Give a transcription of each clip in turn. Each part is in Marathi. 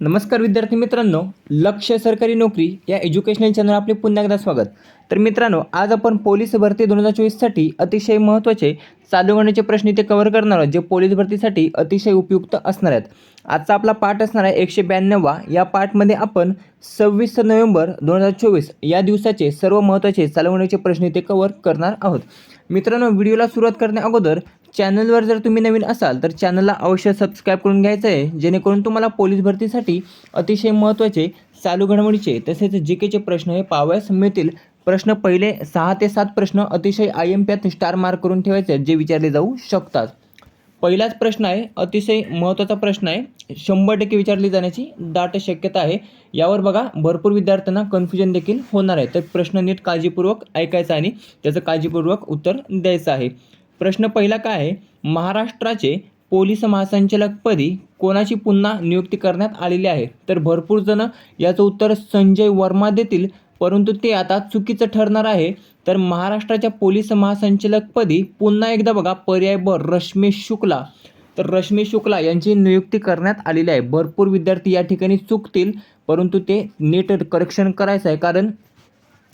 नमस्कार विद्यार्थी मित्रांनो लक्ष सरकारी नोकरी या एज्युकेशनल चॅनल आपले पुन्हा एकदा स्वागत. तर मित्रांनो आज आपण पोलीस भरती दोन हजार चोवीससाठी अतिशय महत्त्वाचे चालू घडण्याचे प्रश्न इथे कव्हर करणार आहोत जे पोलीस भरतीसाठी अतिशय उपयुक्त असणार आहेत. आजचा आपला पाठ असणार आहे एकशे ब्याण्णववा. या पाठमध्ये आपण सव्वीस नोव्हेंबर दोन हजार चोवीस या दिवसाचे सर्व महत्त्वाचे चालू घडण्याचे प्रश्न इथे कव्हर करणार आहोत. मित्रांनो व्हिडिओला सुरुवात करण्या अगोदर चॅनलवर जर तुम्ही नवीन असाल तर चॅनलला अवश्य सबस्क्राईब करून घ्यायचं आहे. जेणेकरून तुम्हाला पोलीस भरतीसाठी अतिशय महत्त्वाचे चालू घडामोडीचे तसेच जी केचे प्रश्न हे पाहावयास मिळतील. प्रश्न पहिले सहा ते सात प्रश्न अतिशय I M P star mark करून ठेवायचे जे विचारले जाऊ शकतात. पहिलाच प्रश्न आहे अतिशय महत्त्वाचा प्रश्न आहे. शंभर टक्के विचारली जाण्याची दाट शक्यता आहे. यावर बघा भरपूर विद्यार्थ्यांना कन्फ्युजन देखील होणार आहे. तर प्रश्न नीट काळजीपूर्वक ऐकायचा आणि त्याचं काळजीपूर्वक उत्तर द्यायचं आहे. प्रश्न पहिला काय आहे? महाराष्ट्राचे पोलीस महासंचालकपदी कोणाची पुन्हा नियुक्ती करण्यात आलेली आहे? तर भरपूर जण याचं उत्तर संजय वर्मा देतील परंतु ते आता चुकीचं ठरणार आहे. तर महाराष्ट्राच्या पोलीस महासंचालकपदी पुन्हा एकदा बघा पर्याय ब रश्मेश शुक्ला. तर रश्मेश शुक्ला यांची नियुक्ती करण्यात आलेली आहे. भरपूर विद्यार्थी या ठिकाणी चुकतील परंतु ते नीट करेक्शन करायचं आहे. कारण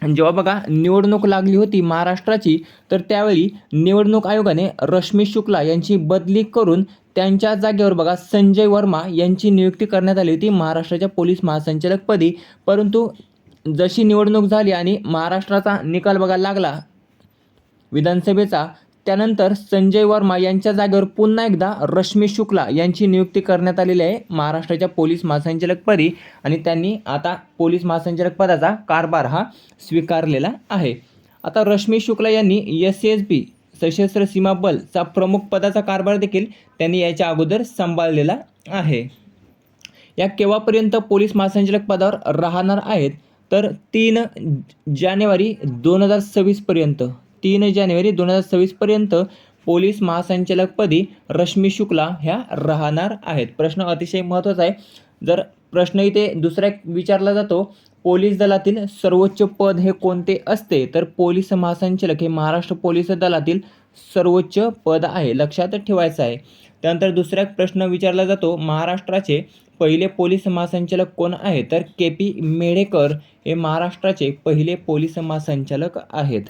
जेव्हा बघा निवडणूक लागली होती महाराष्ट्राची तर त्यावेळी निवडणूक आयोगाने रश्मी शुक्ला यांची बदली करून त्यांच्या जागेवर बघा संजय वर्मा यांची नियुक्ती करण्यात आली होती महाराष्ट्राच्या पोलीस महासंचालकपदी परंतु जशी निवडणूक झाली आणि महाराष्ट्राचा निकाल बघा लागला विधानसभेचा त्यानंतर संजय वर्मा यांच्या जागेवर पुन्हा एकदा रश्मी शुक्ला यांची नियुक्ती करण्यात आलेली आहे. महाराष्ट्राच्या पोलीस महासंचालकपदी आणि त्यांनी आता पोलीस महासंचालक पदाचा कारभार हा स्वीकारलेला आहे. आता रश्मी शुक्ला यांनी एस एस बी सशस्त्र सीमा बलचा प्रमुख पदाचा कारभार देखील त्यांनी याच्या अगोदर सांभाळलेला आहे. या केव्हापर्यंत पोलीस महासंचालक पदावर राहणार आहेत? तर तीन जानेवारी दोन हजार सव्वीसपर्यंत तीन जानेवारी दोन हजार सव्वीसपर्यंत पोलीस महासंचालकपदी रश्मी शुक्ला ह्या राहणार आहेत. प्रश्न अतिशय महत्त्वाचा आहे. जर प्रश्न इथे दुसरा विचारला जातो पोलीस दलातील सर्वोच्च पद हे कोणते असते? तर पोलीस महासंचालक हे महाराष्ट्र पोलीस दलातील सर्वोच्च पद आहे लक्षात ठेवायचं आहे. त्यानंतर दुसरा प्रश्न विचारला जातो महाराष्ट्राचे पहिले पोलीस महासंचालक कोण आहे तर के पी मेढेकर हे महाराष्ट्राचे पहिले पोलीस महासंचालक आहेत.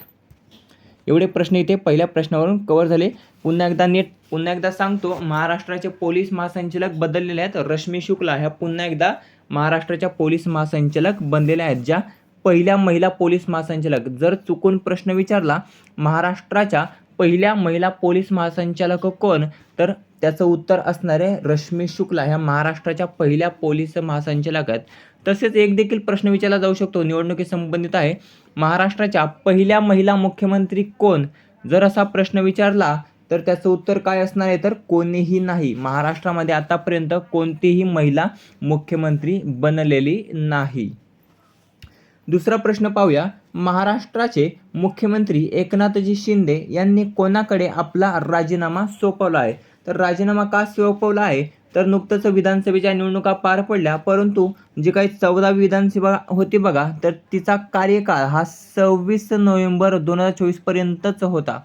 एवढे प्रश्न इथे पहिल्या प्रश्नावरून कव्हर झाले. पुन्हा एकदा नीट पुन्हा एकदा सांगतो महाराष्ट्राचे पोलीस महासंचालक बदललेले आहेत. रश्मी शुक्ला ह्या पुन्हा एकदा महाराष्ट्राच्या पोलीस महासंचालक बनलेल्या आहेत ज्या पहिल्या महिला पोलीस महासंचालक. जर चुकून प्रश्न विचारला महाराष्ट्राच्या पहिल्या महिला पोलीस महासंचालक कोण? तर त्याचं उत्तर असणार आहे रश्मी शुक्ला. ह्या महाराष्ट्राच्या पहिल्या पोलीस महासंचालक आहेत. तसेच एक देखील प्रश्न विचारला जाऊ शकतो. निवडणुकी संबंधित आहे. महाराष्ट्राच्या पहिल्या महिला मुख्यमंत्री कोण? जर असा प्रश्न विचारला तर त्याचं उत्तर काय असणार आहे? तर कोणीही नाही. महाराष्ट्रामध्ये आतापर्यंत कोणतीही महिला मुख्यमंत्री बनलेली नाही. दुसरा प्रश्न पाहूया. महाराष्ट्राचे मुख्यमंत्री एकनाथजी शिंदे यांनी कोणाकडे आपला राजीनामा सोपवला आहे? तर राजीनामा का सोपवला आहे? तर नुकतंच विधानसभेच्या निवडणुका पार पडल्या परंतु जी काही चौदावी विधानसभा होती बघा तर तिचा कार्यकाळ हा सव्वीस नोव्हेंबर दोन हजार चोवीसपर्यंतच होता.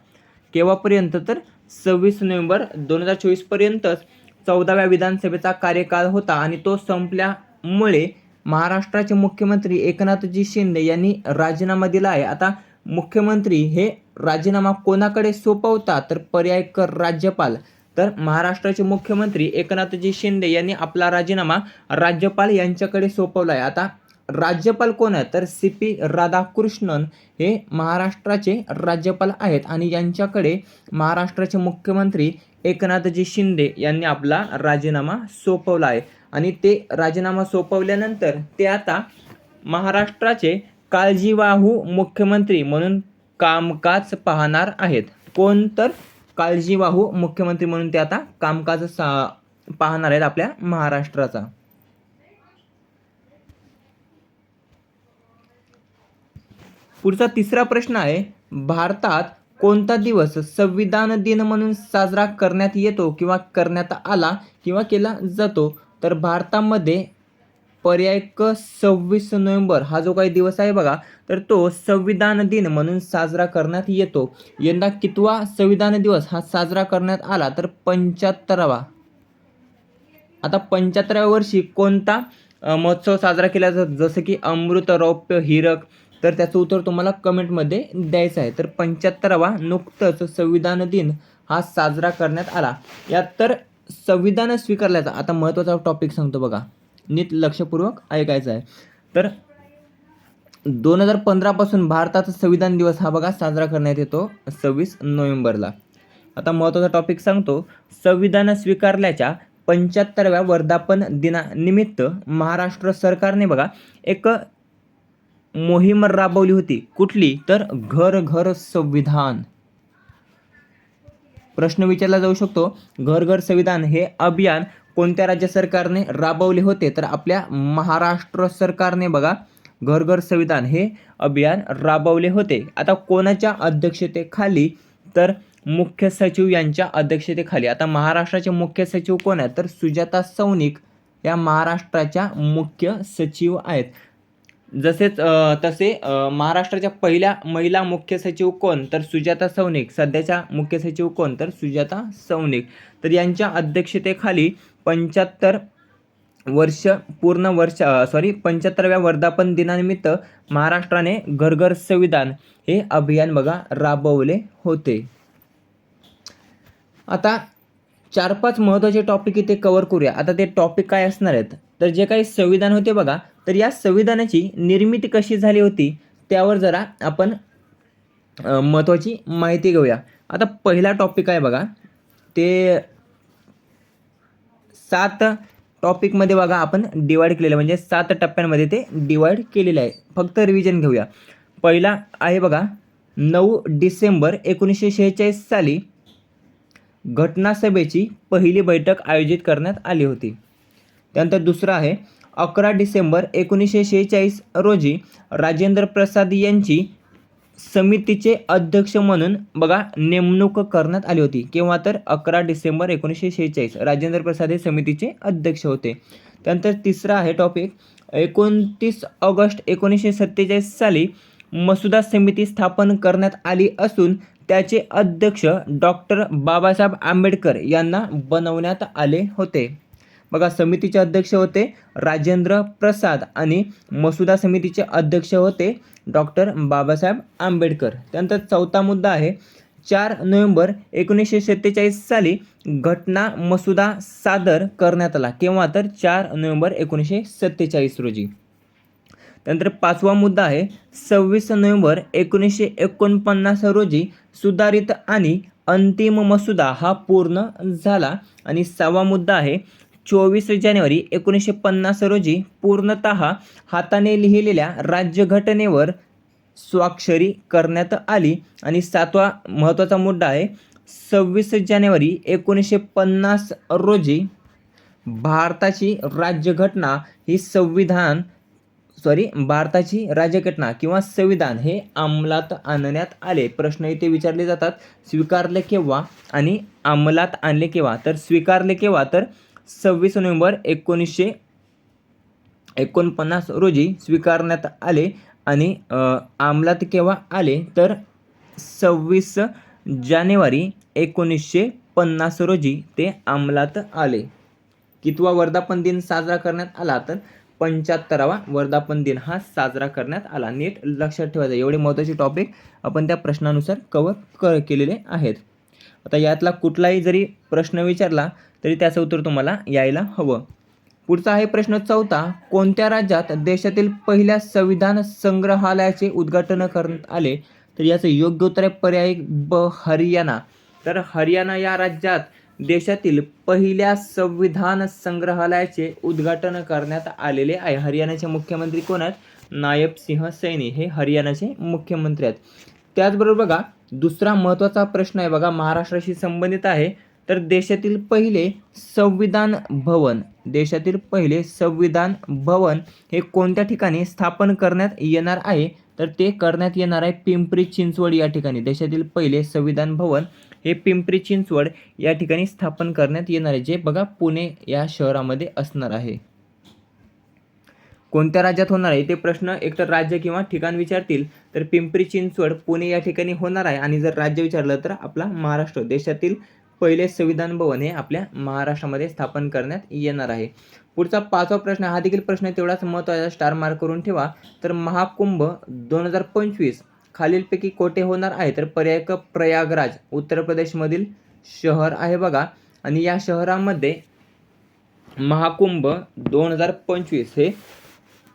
केव्हापर्यंत तर सव्वीस नोव्हेंबर दोन हजार चोवीसपर्यंतच चौदाव्या विधानसभेचा कार्यकाळ होता आणि तो संपल्यामुळे महाराष्ट्राचे मुख्यमंत्री एकनाथजी शिंदे यांनी राजीनामा दिला आहे. आता मुख्यमंत्री हे राजीनामा कोणाकडे सोपवतात? तर पर्याय कर राज्यपाल तर महाराष्ट्राचे मुख्यमंत्री एकनाथजी शिंदे यांनी आपला राजीनामा राज्यपाल यांच्याकडे सोपवला आहे आता राज्यपाल कोण आहेत? तर सी पी राधाकृष्णन हे महाराष्ट्राचे राज्यपाल आहेत आणि यांच्याकडे महाराष्ट्राचे मुख्यमंत्री एकनाथजी शिंदे यांनी आपला राजीनामा सोपवला आहे आणि ते राजीनामा सोपवल्यानंतर ते आता महाराष्ट्राचे काळजीवाहू मुख्यमंत्री म्हणून कामकाज पाहणार आहेत. कोण तर? काळजीवाहू मुख्यमंत्री म्हणून ते आता कामकाज सा पाहणार आहेत आपल्या महाराष्ट्राचा. पुढचा तिसरा प्रश्न आहे भारतात कोणता दिवस संविधान दिन म्हणून साजरा करण्यात येतो किंवा करण्यात आला किंवा केला जातो? तर भारतामध्ये पर्याय क सव्वीस नोव्हेंबर हा जो काही दिवस आहे बघा तर तो संविधान दिन म्हणून साजरा करण्यात येतो. यंदा कितवा संविधान दिवस हा साजरा करण्यात आला तर पंच्याहत्तरावा. आता पंच्याहत्तराव्या वर्षी कोणता महोत्सव साजरा केला जातो? जसं की अमृत रौप्य हिरक. तर त्याचं उत्तर तुम्हाला कमेंटमध्ये द्यायचं आहे. तर पंच्याहत्तरावा नुकतंच संविधान दिन हा साजरा करण्यात आला. यात तर संविधान स्वीकारल्याचा आता महत्त्वाचा टॉपिक सांगतो बघा. नीट लक्षपूर्वक ऐकायचं आहे. तर दोन हजार पंधरापासून भारताचा संविधान दिवस हा बघा साजरा करण्यात येतो सव्वीस नोव्हेंबरला. आता महत्त्वाचा टॉपिक सांगतो. संविधान स्वीकारल्याच्या पंच्याहत्तरव्या वर्धापन दिनानिमित्त महाराष्ट्र सरकारने बघा एक मोहीम राबवली होती. कुठली? तर घर घर संविधान. प्रश्न विचारला जाऊ शकतो. घर घर संविधान हे अभियान कोणत्या राज्य सरकारने राबवले होते? तर आपल्या महाराष्ट्र सरकारने बघा घर घर संविधान हे अभियान राबवले होते. आता कोणाच्या अध्यक्षतेखाली? तर मुख्य सचिव यांच्या अध्यक्षतेखाली. आता महाराष्ट्राचे मुख्य सचिव कोण आहेत? तर सुजाता सौनिक या महाराष्ट्राच्या मुख्य सचिव आहेत. जसेच तसे महाराष्ट्राच्या पहिल्या महिला मुख्य सचिव कोण? तर सुजाता सौनिक सध्याच्या मुख्य सचिव कोण? तर सुजाता सौनिक तर यांच्या अध्यक्षतेखाली पंच्याहत्तर वर्ष पूर्ण वर्ष सॉरी पंच्याहत्तराव्या वर्धापन दिनानिमित्त महाराष्ट्राने घरघर संविधान हे अभियान बघा राबवले होते. आता चार पाच महत्त्वाचे टॉपिक इथे कवर करूया. आता ते टॉपिक काय असणार आहेत? तर जे काही संविधान होते बघा तर या संविधानाची निर्मिती कशी झाली होती त्यावर जरा आपण महत्त्वाची माहिती घेऊया. आता पहिला टॉपिक आहे बघा ते सात टॉपिकमध्ये बघा आपण डिवाईड केलेलं म्हणजे सात टप्प्यांमध्ये ते डिवाईड केलेलं आहे. फक्त रिव्हिजन घेऊया. पहिला आहे बघा नऊ डिसेंबर एकोणीसशे शेहेचाळीस साली घटनासभेची पहिली बैठक आयोजित करण्यात आली होती. त्यानंतर दुसरं आहे अकरा डिसेंबर एकोणीसशे शेहेचाळीस रोजी राजेंद्र प्रसाद यांची समितीचे अध्यक्ष म्हणून बघा नेमणूक करण्यात आली होती. किंवा तर अकरा डिसेंबर एकोणीसशे शेहेचाळीस. राजेंद्र प्रसाद हे समितीचे अध्यक्ष होते. त्यानंतर तिसरा आहे टॉपिक एकोणतीस ऑगस्ट एकोणीसशे सत्तेचाळीस साली मसुदा समिती स्थापन करण्यात आली असून त्याचे अध्यक्ष डॉक्टर बाबासाहेब आंबेडकर यांना बनवण्यात आले होते. बघा समितीचे अध्यक्ष होते राजेंद्र प्रसाद आणि मसुदा समितीचे अध्यक्ष होते डॉक्टर बाबासाहेब आंबेडकर. त्यानंतर चौथा मुद्दा आहे चार नोव्हेंबर एकोणीसशे सत्तेचाळीस साली घटना मसुदा सादर करण्यात आला. केव्हा तर? चार नोव्हेंबर एकोणीसशे सत्तेचाळीस रोजी. त्यानंतर पाचवा मुद्दा आहे सव्वीस नोव्हेंबर एकोणीसशे एकोणपन्नास रोजी सुधारित आणि अंतिम मसुदा हा पूर्ण झाला. आणि सहावा मुद्दा आहे चोवीस जानेवारी एकोणीसशे पन्नास रोजी पूर्णत हाताने लिहिलेल्या राज्यघटनेवर स्वाक्षरी करण्यात आली. आणि सातवा महत्त्वाचा मुद्दा आहे सव्वीस जानेवारी एकोणीसशे पन्नास रोजी भारताची राज्यघटना ही संविधान सॉरी भारताची राज्यघटना किंवा संविधान हे अंमलात आणण्यात आले. प्रश्न इथे विचारले जातात स्वीकारले केव्हा? आणि अंमलात आणले केव्हा? तर स्वीकारले केव्हा? तर सव्वीस नोव्हेंबर एकोणीसशे एकोणपन्नास रोजी स्वीकारण्यात आले आणि अंमलात केव्हा आले तर सव्वीस जानेवारी एकोणीसशे पन्नास रोजी ते अंमलात आले. कितवा वर्धापन दिन साजरा करण्यात आला तर पंच्याहत्तरावा वर्धापन दिन हा साजरा करण्यात आला. नीट लक्षात ठेवायचा एवढे महत्त्वाचे टॉपिक आपण त्या प्रश्नानुसार कवर क केलेले आहेत. आता यातला कुठलाही जरी प्रश्न विचारला तरी त्याचं उत्तर तुम्हाला यायला हवं. पुढचा आहे प्रश्न चौथा. कोणत्या राज्यात देशातील पहिल्या संविधान संग्रहालयाचे उद्घाटन करण्यात आले? तर याचं योग्य उत्तर आहे पर्याय ब हरियाणा. तर हरियाणा या राज्यात देशातील पहिल्या संविधान संग्रहालयाचे उद्घाटन करण्यात आलेले आहे. हरियाणाचे मुख्यमंत्री कोण आहेत? नायब सिंह सैनी हे हरियाणाचे मुख्यमंत्री आहेत. त्याचबरोबर बघा दुसरा महत्त्वाचा प्रश्न आहे बघा महाराष्ट्राशी संबंधित आहे. तर देशातील पहिले संविधान भवन देशातील पहिले संविधान भवन हे कोणत्या ठिकाणी स्थापन करण्यात येणार आहे? तर ते करण्यात येणार आहे पिंपरी चिंचवड या ठिकाणी. देशातील पहिले संविधान भवन हे पिंपरी चिंचवड या ठिकाणी स्थापन करण्यात येणार आहे जे बघा पुणे या शहरामध्ये असणार आहे. कोणत्या राज्यात होणार आहे? ते प्रश्न एकतर राज्य किंवा ठिकाण विचारतील तर पिंपरी चिंचवड पुणे या ठिकाणी होणार आहे. आणि जर राज्य विचारलं तर आपला महाराष्ट्र. देशातील पहिले संविधान भवन हे आपल्या महाराष्ट्रामध्ये स्थापन करण्यात येणार आहे. पुढचा पाचवा प्रश्न हा देखील प्रश्न तेवढाच महत्त्वाचा स्टार मार्क करून ठेवा. तर महाकुंभ दोन हजार पंचवीस खालीलपैकी कोठे होणार आहे? तर पर्याय प्रयागराज उत्तर प्रदेशमधील शहर आहे बघा. आणि या शहरामध्ये महाकुंभ दोन हजार पंचवीस हे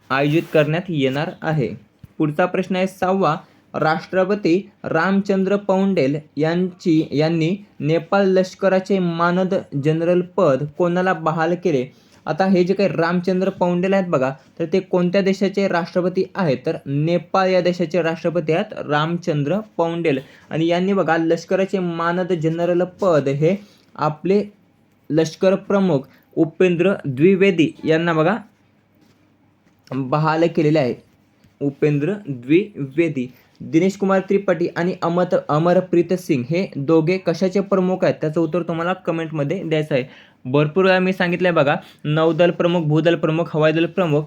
आयोजित करण्यात येणार आहे. पुढचा प्रश्न आहे सहावा राष्ट्रपती रामचंद्र पौंडेल यांची यांनी नेपाळ लष्कराचे मानद जनरल पद कोणाला बहाल केले? आता हे जे काही रामचंद्र पौंडेल आहेत बघा तर ते कोणत्या देशाचे राष्ट्रपती आहेत? तर नेपाळ या देशाचे राष्ट्रपती आहेत रामचंद्र पौंडेल. आणि यांनी बघा लष्कराचे मानद जनरल पद हे आपले लष्कर प्रमुख उपेंद्र द्विवेदी यांना बघा बहाल केलेले आहे. उपेंद्र द्विवेदी. दिनेश कुमार त्रिपाठी आणि अमत अमरप्रीत सिंग हे दोघे कशाचे प्रमुख आहेत? त्याचं उत्तर तुम्हाला कमेंटमध्ये द्यायचं आहे. भरपूर वेळा मी सांगितलं आहे बघा नौदल प्रमुख भूदल प्रमुख हवाई दल प्रमुख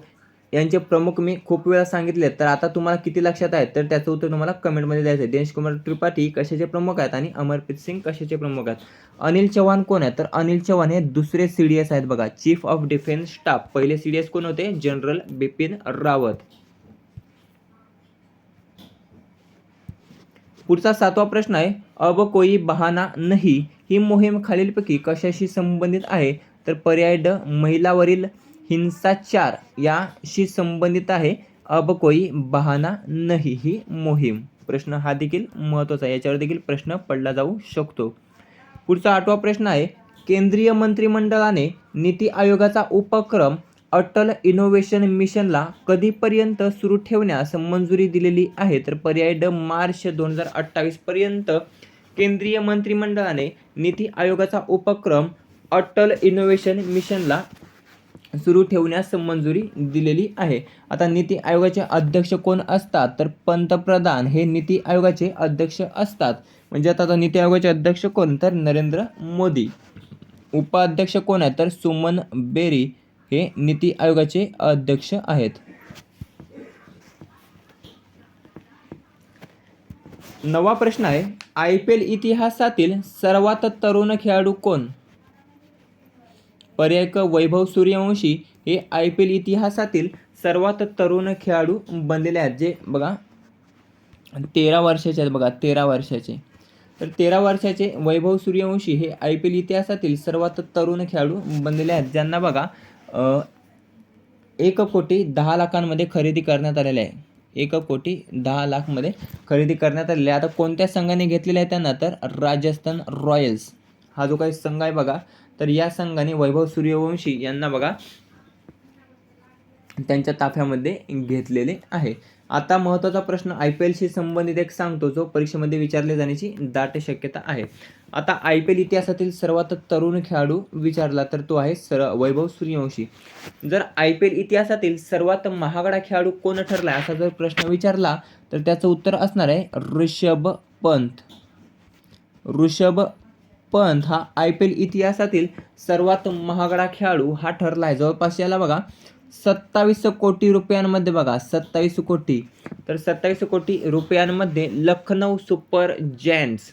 यांचे प्रमुख मी खूप वेळा सांगितले तर आता तुम्हाला किती लक्षात आहेत? तर त्याचं उत्तर तुम्हाला कमेंटमध्ये द्यायचं आहे. दिनेश कुमार त्रिपाठी कशाचे प्रमुख आहेत आणि अमरप्रीत सिंग कशाचे प्रमुख आहेत? अनिल चव्हाण कोण आहेत? तर अनिल चव्हाण हे दुसरे सी डी एस आहेत बघा. चीफ ऑफ डिफेन्स स्टाफ पहिले सी डी एस कोण होते? जनरल बिपिन रावत. पुढचा सातवा प्रश्न आहे अब कोई बहाना नाही. ही मोहीम खालीलपैकी कशाशी संबंधित आहे? तर पर्याय ड महिलावरील हिंसाचार याशी संबंधित आहे. अब कोई बहाना नाही. ही मोहीम. प्रश्न हा देखील महत्त्वाचा आहे. याच्यावर देखील प्रश्न पडला जाऊ शकतो. पुढचा आठवा प्रश्न आहे केंद्रीय मंत्रिमंडळाने नीती आयोगाचा उपक्रम अटल इनोव्हेशन मिशनला कधीपर्यंत सुरू ठेवण्यास मंजुरी दिलेली आहे? तर पर्याय ड मार्च दोन हजार अठ्ठावीसपर्यंत केंद्रीय मंत्रिमंडळाने नीती आयोगाचा उपक्रम अटल इनोव्हेशन मिशनला सुरू ठेवण्यास मंजुरी दिलेली आहे. आता नीती आयोगाचे अध्यक्ष कोण असतात? तर पंतप्रधान हे नीती आयोगाचे अध्यक्ष असतात. म्हणजे आता आता नीती आयोगाचे अध्यक्ष कोण? तर नरेंद्र मोदी. उपाध्यक्ष कोण आहे तर सुमन बेरी. हे नीती आयोगाचे अध्यक्ष आहेत. नवा प्रश्न आहे आय पी एल इतिहासातील सर्वात तरुण खेळाडू कोण? पर्याय क वैभव सूर्यवंशी हे आय पी एल इतिहासातील सर्वात तरुण खेळाडू बनलेले आहेत जे बघा तेरा वर्षाचे आहेत बघा तेरा वर्षाचे. तर तेरा वर्षाचे वैभव सूर्यवंशी हे आय पी एल इतिहासातील सर्वात तरुण खेळाडू बनलेले आहेत ज्यांना बघा एक कोटी दहा लाखांमध्ये खरेदी करण्यात आलेले आहे. एक कोटी दहा लाखमध्ये खरेदी करण्यात आलेली आहे. आता कोणत्या संघाने घेतलेल्या आहे त्यांना? तर राजस्थान रॉयल्स. हा जो काही संघ आहे बघा तर या संघाने वैभव सूर्यवंशी यांना बघा त्यांच्या ताफ्यामध्ये घेतलेले आहे. आता महत्त्वाचा प्रश्न आय पी एलशी संबंधित एक सांगतो जो परीक्षेमध्ये विचारले जाण्याची दाट शक्यता आहे. आता आय पी एल इतिहासातील सर्वात तरुण खेळाडू विचारला तर तो आहे सर वैभव सूर्यवंशी. जर आय पी एल इतिहासातील सर्वात महागडा खेळाडू कोण ठरला असा जर प्रश्न विचारला तर त्याचं उत्तर असणार आहे ऋषभ पंत. ऋषभ पंत हा आय पी एल इतिहासातील सर्वात महागडा खेळाडू हा ठरला आहे जवळपास याला बघा सत्तावीस कोटी रुपयांमध्ये बघा सत्तावीस कोटी. तर सत्तावीस कोटी रुपयांमध्ये Lucknow super giants.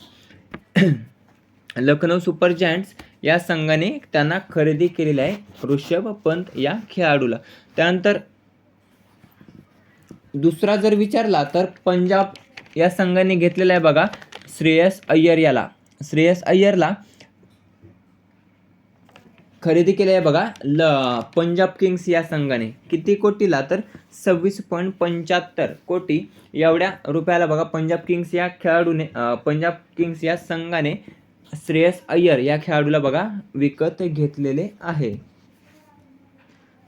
Lucknow super giants या संघाने त्यांना खरेदी केलेली आहे ऋषभ पंत या खेळाडूला. त्यानंतर दुसरा जर विचारला तर पंजाब या संघाने घेतलेला आहे बघा श्रेयस अय्यर याला. श्रेयस अय्यरला खरेदी केली आहे बघा ल पंजाब किंग्स या संघाने. किती कोटीला? तर सव्वीस पॉईंट पंच्याहत्तर कोटी. एवढ्या रुपयाला बघा पंजाब किंग्स या खेळाडूने पंजाब किंग्स या संघाने श्रेयस अय्यर या खेळाडूला बघा विकत घेतलेले आहे.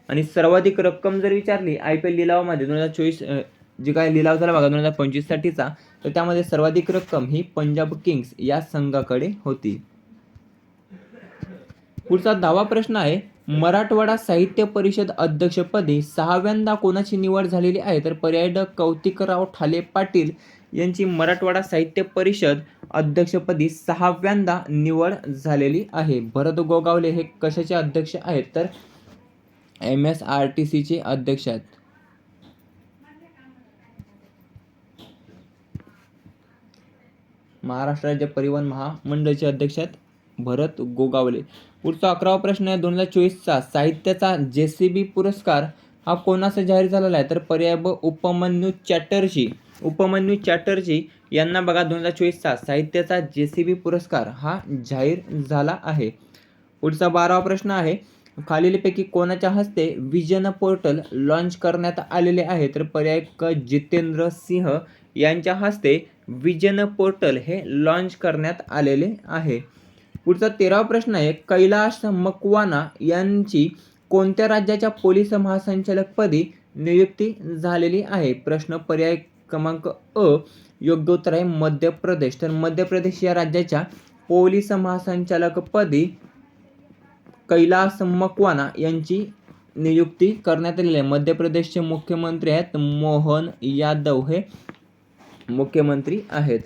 आणि सर्वाधिक रक्कम जर विचारली आय पी एल लिलावामध्ये दोन हजार चोवीस जे काय लिलाव झाला बघा दोन हजार पंचवीससाठीचा तर त्यामध्ये सर्वाधिक रक्कम ही पंजाब किंग्स या संघाकडे होती. पुढचा दहावा प्रश्न आहे मराठवाडा साहित्य परिषद अध्यक्षपदी सहाव्यांदा कोणाची निवड झालेली आहे? तर पर्याय ड कौतिकराव ठाले पाटील यांची मराठवाडा साहित्य परिषद अध्यक्षपदी सहाव्यांदा निवड झालेली आहे. भरत गोगावले हे कशाचे अध्यक्ष आहेत? तर एम एस आर टी सीचे अध्यक्ष आहेत. महाराष्ट्र राज्य परिवहन महामंडळाचे अध्यक्ष आहेत भरत गोगावले. पुढचा अकरावा प्रश्न आहे दोन हजार चोवीसचा. साहित्याचा जे सी बी पुरस्कार हा कोणाचा जाहीर झालेला आहे? तर पर्याय ब उपमन्यू चॅटर्जी. उपमन्यू चॅटर्जी यांना बघा दोन हजार चोवीसचा साहित्याचा जे सी बी पुरस्कार हा जाहीर झाला आहे. पुढचा बारावा प्रश्न आहे खालीलपैकी कोणाच्या हस्ते विजन पोर्टल लॉन्च करण्यात आलेले आहे? तर पर्याय क जितेंद्र सिंह यांच्या हस्ते विजन पोर्टल हे लॉन्च करण्यात आलेले आहे. पुढचा तेरावा प्रश्न आहे कैलाश मकवाना यांची कोणत्या राज्याच्या पोलीस महासंचालकपदी नियुक्ती झालेली आहे? प्रश्न पर्याय क्रमांक अ योग्य उत्तर आहे मध्य प्रदेश. तर मध्य प्रदेश या राज्याच्या पोलीस महासंचालकपदी कैलास मकवाना यांची नियुक्ती करण्यात आलेली आहे. मध्य प्रदेशचे मुख्यमंत्री आहेत मोहन यादव हे मुख्यमंत्री आहेत.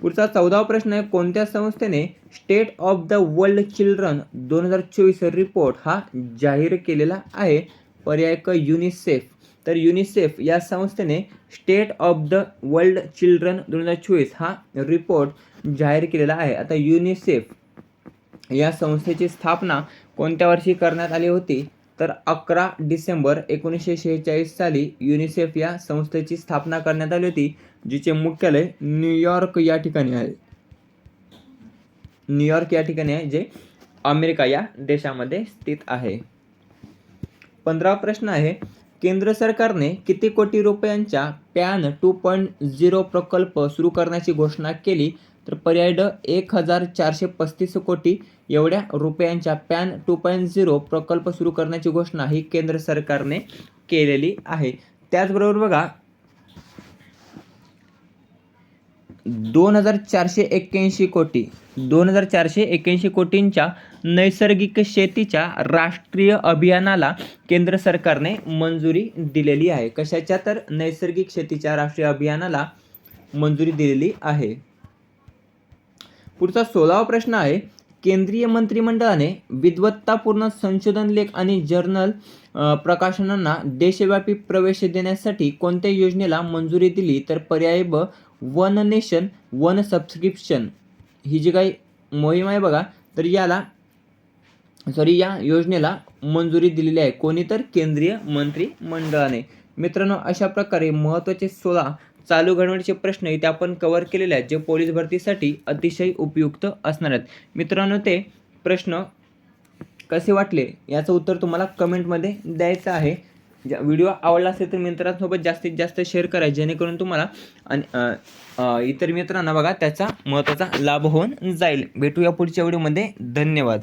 पुढचा चौदावा प्रश्न आहे कोणत्या संस्थेने state of the world children दोन हजार चोवीस रिपोर्ट हा जाहीर केलेला आहे? पर्याय क युनिसेफ तर युनिसेफ या संस्थेने state of the world children दोन हजार चोवीस हा रिपोर्ट जाहीर केलेला आहे. आता युनिसेफ या संस्थेची स्थापना कोणत्या वर्षी करण्यात आली होती? तर अकरा डिसेंबर एकोणीसशे शेहेचाळीस साली युनिसेफ या संस्थेची स्थापना करण्यात आली होती. जिचे मुख्यालय न्यूयॉर्क या ठिकाणी आहे. न्यूयॉर्क या ठिकाणी आहे जे अमेरिका या देशामध्ये स्थित आहे. पंधरा प्रश्न आहे केंद्र सरकारने किती कोटी रुपयांच्या पॅन टू पॉईंट झिरो प्रकल्प सुरू करण्याची घोषणा केली? तर पर्याय ड एक हजार चारशे पस्तीस कोटी एवढ्या रुपयांच्या पॅन टू पॉईंट झिरो प्रकल्प सुरू करण्याची घोषणा ही केंद्र सरकारने केलेली आहे. त्याचबरोबर बघा दोन हजार चारशे एक्क्याऐंशी कोटी दोन हजार चारशे एक्क्याऐंशी कोटींच्या नैसर्गिक शेतीच्या राष्ट्रीय अभियानाला केंद्र सरकारने मंजुरी दिलेली आहे. कशाच्या तर नैसर्गिक शेतीच्या राष्ट्रीय अभियानाला मंजुरी दिलेली आहे? पुढचा सोळावा प्रश्न आहे केंद्रीय मंत्रिमंडळाने विद्वत्तापूर्ण संशोधन लेख आणि जर्नल प्रकाशनांना देशव्यापी प्रवेश देण्यासाठी कोणत्या योजनेला मंजुरी दिली? तर पर्याय ब वन नेशन वन सबस्क्रिप्शन ही जी काही मोहीम आहे बघा तर याला सॉरी या योजनेला मंजुरी दिलेली आहे. कोणी तर? केंद्रीय मंत्रिमंडळाने. मित्रांनो अशा प्रकारे महत्त्वाचे सोळा चालू घडवण्याचे प्रश्न इथे आपण कव्हर केलेले आहेत जे पोलीस भरतीसाठी अतिशय उपयुक्त असणार आहेत. मित्रांनो ते प्रश्न कसे वाटले याचं उत्तर तुम्हाला कमेंटमध्ये द्यायचं आहे. ज्या व्हिडिओ आवडला असेल तर मित्रांसोबत जास्तीत जास्त शेअर करा जेणेकरून तुम्हाला आणि इतर मित्रांना बघा त्याचा महत्त्वाचा लाभ होऊन जाईल. भेटूया पुढच्या व्हिडिओमध्ये धन्यवाद.